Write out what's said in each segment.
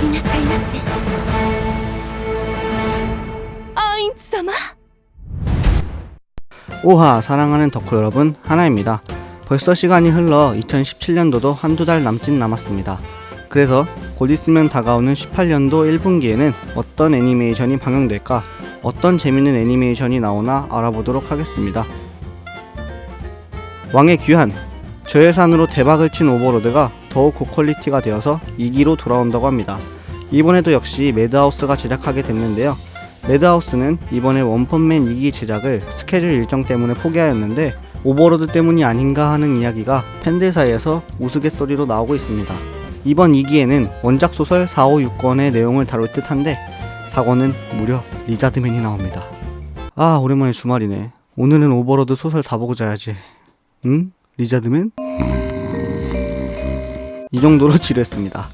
お帰りなさいませアインツ様 오하 사랑하는 덕후 여러분 하나입니다. 벌써 시간이 흘러 2017년도도 한두 달 남짓 남았습니다. 그래서 곧 있으면 다가오는 18년도 1분기에는 어떤 애니메이션이 방영될까 어떤 재밌는 애니메이션이 나오나 알아보도록 하겠습니다. 왕의 귀환 저예산으로 대박을 친 오버로드가 더욱 고퀄리티가 되어서 2기로 돌아온다고 합니다. 이번에도 역시 매드하우스가 제작하게 됐는데요. 매드하우스는 이번에 원펀맨 2기 제작을 스케줄 일정 때문에 포기하였는데 오버로드 때문이 아닌가 하는 이야기가 팬들 사이에서 우스갯소리로 나오고 있습니다. 이번 2기에는 원작 소설 4, 5, 6권의 내용을 다룰 듯한데 4권은 무려 리자드맨이 나옵니다. 아 오랜만에 주말이네. 오늘은 오버로드 소설 다 보고 자야지. 응? 리자드맨? 이 정도로 지루했습니다.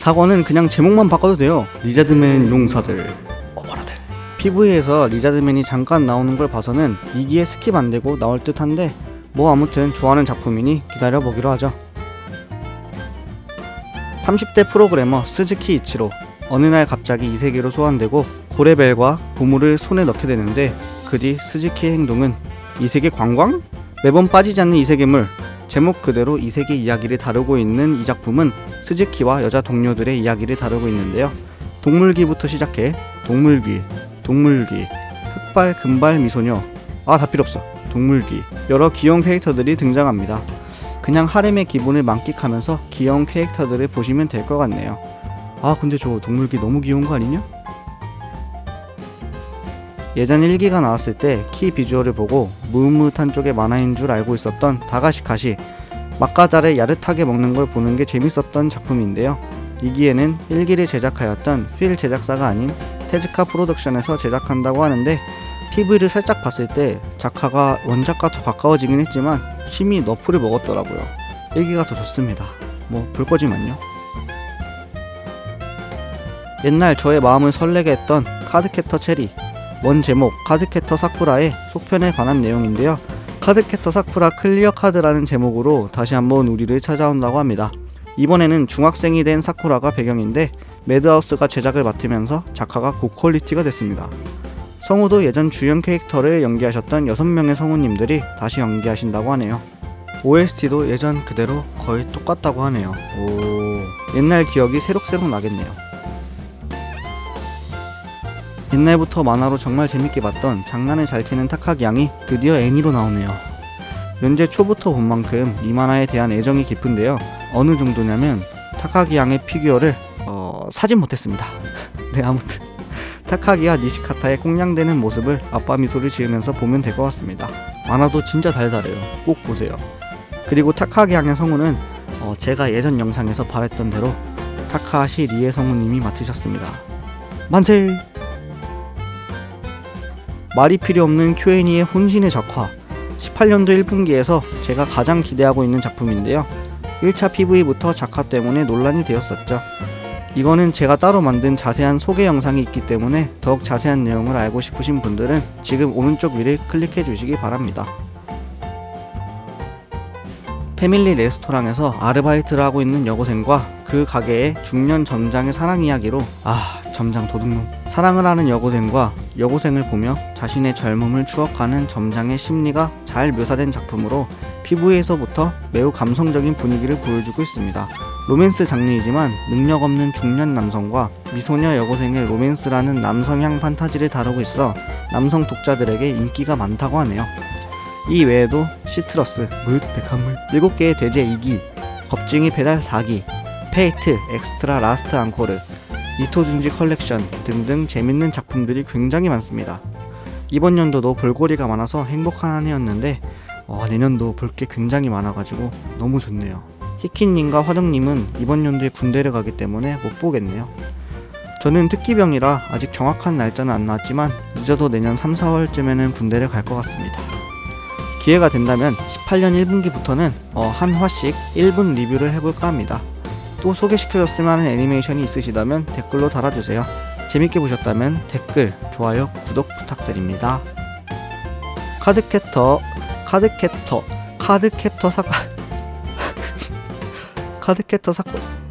4권은 그냥 제목만 바꿔도 돼요. 리자드맨 용사들. 오버로드. PV에서 리자드맨이 잠깐 나오는 걸 봐서는 2기에 스킵 안 되고 나올 듯한데 뭐 아무튼 좋아하는 작품이니 기다려 보기로 하죠. 30대 프로그래머 스즈키 이치로 어느 날 갑자기 이 세계로 소환되고 고레벨과 보물을 손에 넣게 되는데 그 뒤 스즈키의 행동은 이 세계 관광? 매번 빠지지 않는 이 세계물 제목 그대로 이 세계 이야기를 다루고 있는 이 작품은 스즈키와 여자 동료들의 이야기를 다루고 있는데요. 동물기부터 시작해 동물귀, 동물귀, 흑발, 금발, 미소녀 아 다 필요 없어 동물귀 여러 귀여운 캐릭터들이 등장합니다. 그냥 하렘의 기분을 만끽하면서 귀여운 캐릭터들을 보시면 될 것 같네요. 아 근데 저 동물귀 너무 귀여운 거 아니냐? 예전 1기가 나왔을 때 키 비주얼을 보고 무릇무릇한 쪽의 만화인 줄 알고 있었던 다가시카시 막과자를 야릇하게 먹는 걸 보는 게 재밌었던 작품인데요. 2기에는 1기를 제작하였던 필 제작사가 아닌 테즈카 프로덕션에서 제작한다고 하는데 PV를 살짝 봤을 때 작화가 원작과 더 가까워지긴 했지만 심히 너프를 먹었더라고요. 1기가 더 좋습니다. 뭐 볼 거지만요. 옛날 저의 마음을 설레게 했던 카드캐터 체리 원 제목 카드캐터 사쿠라의 속편에 관한 내용인데요. 카드캐터 사쿠라 클리어 카드라는 제목으로 다시 한번 우리를 찾아온다고 합니다. 이번에는 중학생이 된 사쿠라가 배경인데 매드하우스가 제작을 맡으면서 작화가 고퀄리티가 됐습니다. 성우도 예전 주연 캐릭터를 연기하셨던 6명의 성우님들이 다시 연기하신다고 하네요. OST도 예전 그대로 거의 똑같다고 하네요. 오, 옛날 기억이 새록새록 나겠네요. 옛날부터 만화로 정말 재밌게 봤던 장난을 잘 치는 타카기 양이 드디어 애니로 나오네요. 연재 초부터 본 만큼 이 만화에 대한 애정이 깊은데요. 어느 정도냐면 타카기 양의 피규어를 어, 사진 못했습니다. 네 아무튼 타카기와 니시카타의 꽁냥대는 모습을 아빠 미소를 지으면서 보면 될 것 같습니다. 만화도 진짜 달달해요. 꼭 보세요. 그리고 타카기 양의 성우는 어, 제가 예전 영상에서 말했던 대로 타카하시 리에 성우님이 맡으셨습니다. 만세! 말이 필요 없는 큐애니의 혼신의 작화 18년도 1분기에서 제가 가장 기대하고 있는 작품인데요. 1차 PV부터 작화 때문에 논란이 되었었죠. 이거는 제가 따로 만든 자세한 소개 영상이 있기 때문에 더욱 자세한 내용을 알고 싶으신 분들은 지금 오른쪽 위를 클릭해 주시기 바랍니다. 패밀리 레스토랑에서 아르바이트를 하고 있는 여고생과 그 가게의 중년 점장의 사랑 이야기로 아 점장 도둑놈 사랑을 하는 여고생과 여고생을 보며 자신의 젊음을 추억하는 점장의 심리가 잘 묘사된 작품으로 PV에서부터 매우 감성적인 분위기를 보여주고 있습니다. 로맨스 장르이지만 능력 없는 중년 남성과 미소녀 여고생의 로맨스라는 남성향 판타지를 다루고 있어 남성 독자들에게 인기가 많다고 하네요. 이 외에도 시트러스, 물, 백합물, 7개의 대제 2기, 겁쟁이 배달 4기, 페이트, 엑스트라 라스트 앙코르, 이토준지 컬렉션 등등 재밌는 작품들이 굉장히 많습니다. 이번 연도도 볼거리가 많아서 행복한 한 해였는데 어, 내년도 볼 게 굉장히 많아가지고 너무 좋네요. 히키님과 화덕님은 이번 연도에 군대를 가기 때문에 못 보겠네요. 저는 특기병이라 아직 정확한 날짜는 안 나왔지만 늦어도 내년 3, 4월쯤에는 군대를 갈 것 같습니다. 기회가 된다면 18년 1분기부터는 어, 한 화씩 1분 리뷰를 해볼까 합니다. 또 소개시켜줬으면 하는 애니메이션이 있으시다면 댓글로 달아주세요. 재밌게 보셨다면 댓글, 좋아요, 구독 부탁드립니다. 카드캡터, 카드캡터, 카드캡터 사 카드캡터 사건